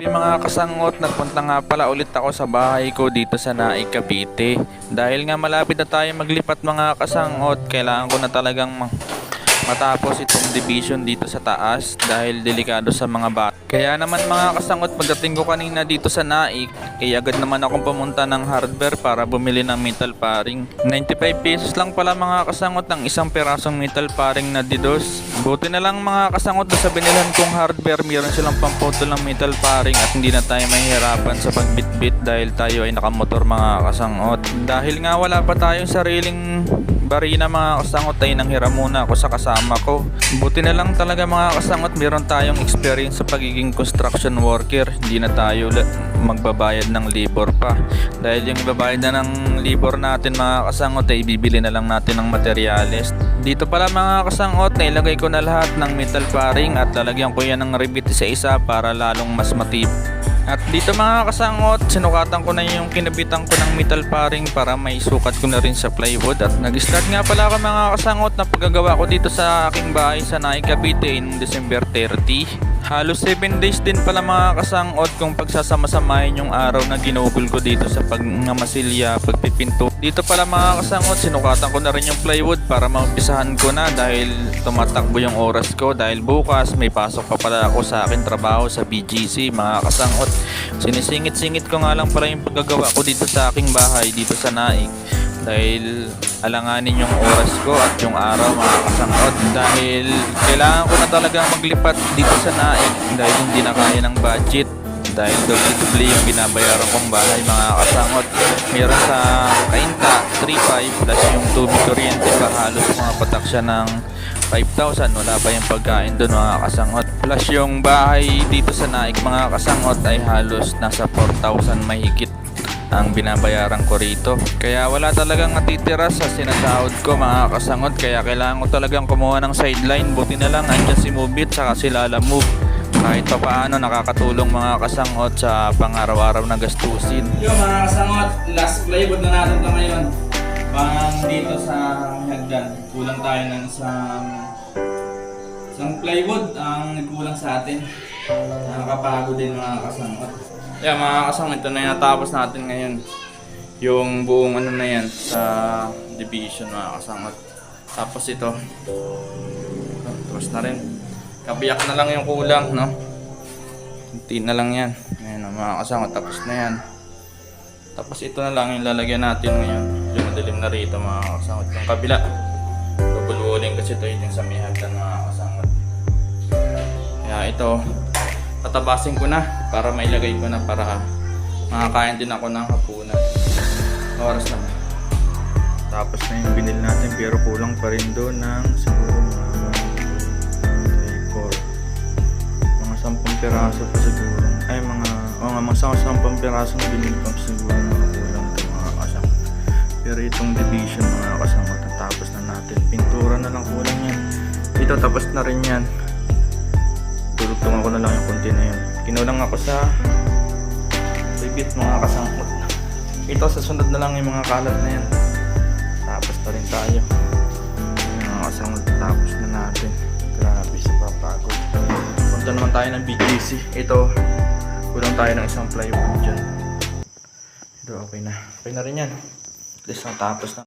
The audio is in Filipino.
May mga kasangot, nagpunta nga pala ulit ako sa bahay ko dito sa Naik, Cavite. Dahil nga malapit na tayo maglipat mga kasangot, kailangan ko na talagang matapos itong division dito sa taas dahil delikado sa mga bata. Kaya naman mga kasangot, pagdating ko kanina dito sa Naik, ay agad naman akong pumunta ng hardware para bumili ng metal paring. 95 pesos lang pala mga kasangot ng isang perasong metal paring na didos. Buti na lang mga kasangot na sa binilhan kong hardware, meron silang pamputol ng metal paring at hindi na tayo mahihirapan sa pagbitbit dahil tayo ay nakamotor mga kasangot. Dahil nga wala pa tayong sariling barina mga kasangot ay nanghiram muna ako sa kasama ko. Buti na lang talaga mga kasangot meron tayong experience sa pagiging construction worker. Hindi na tayo magbabayad ng labor pa. Dahil yung ibabayad na ng labor natin mga kasangot ay bibili na lang natin ng materyales. Dito pala mga kasangot nailagay ko na lahat ng metal paring at lalagyan ko yan ng rivet sa isa para lalong mas matib. At dito mga kasangot, sinukatan ko na yung kinabitan ko ng metal paring para may sukat ko na rin sa plywood. At nag-start nga pala ako mga kasangot na paggagawa ko dito sa aking bahay sa Naik Cavite noong December 30. Halos 7 days din pala mga kasangot kung pagsasama-samahin yung araw na ginugol ko dito sa pagngamasilya, pagpipinto. Dito pala mga kasangot, sinukatan ko na rin yung plywood para maumpisahan ko na dahil tumatakbo yung oras ko dahil bukas may pasok pa pala ako sa akin trabaho sa BGC mga kasangot. Sinisingit-singit ko nga lang pala yung paggagawa ko dito sa aking bahay dito sa Naik dahil alanganin yung oras ko at yung araw mga kasangot dahil kailangan ko na talagang maglipat dito sa Naik dahil hindi na kaya ng budget. Dahil doble-doble yung binabayaran kong bahay mga kasangot meron sa Kainta 3.5 plus yung tubig kuryente pa halos mga patak ng 5,000 wala pa yung pagkain doon mga kasangot plus yung bahay dito sa Naik mga kasangot ay halos nasa 4,000 mahigit ang binabayaran ko rito. Kaya wala talagang natitira sa sinasahod ko mga kasangot. Kaya kailangan ko talagang kumuha ng sideline. Buti na lang andyan si Mubit saka si Lala Move. Kahit pa paano nakakatulong mga kasangot sa pang-araw-araw na gastusin. Yung mga kasangot, last plywood na natin ito ngayon. Pang dito sa hagdan. Kulang tayo ng isang isang plywood ang nagkulang sa atin. Nakakapagod din mga kasangot. Yeah, mga kasang, ito na natapos natin ngayon. Yung buong ano na yan sa division mga kasangot. Tapos ito. Tapos na rin. Kabiyak na lang yung kulang, no? Kunti na lang yan. Oh, mga kasangot, tapos na yan. Tapos ito na lang yung lalagyan natin ngayon. Madilim na rito mga kasangot. Yung kabila. Walling kasi ito yun yung sa mga kasangot. Kaya ito, tatabasin ko na para mailagay ko na para makakain din ako ng hapunan. Oras na. Tapos na yung binil natin pero kulang pa rin doon ng siguro mga 3, 4 mga 10 piraso pa siguro. Ay mga, o nga mga 10 piraso na binil pa siguro mga Pero itong division mga kasang matatapos na natin. Pintura na lang kulang yan. Ito tapos na rin yan tutugtungan ko na lang yung konti na yun. Kinulang ako sa ribit mga kasangkot. Ito sa sunod na lang yung mga kalat na yan. Tapos na rin tayo. Mga kasangkot tapos na natin. Grabe sa papagod. Punta naman tayo ng BGC. Ito, kulang tayo ng isang plywood dyan. Ito okay na. Okay na rin yan. At least natapos na.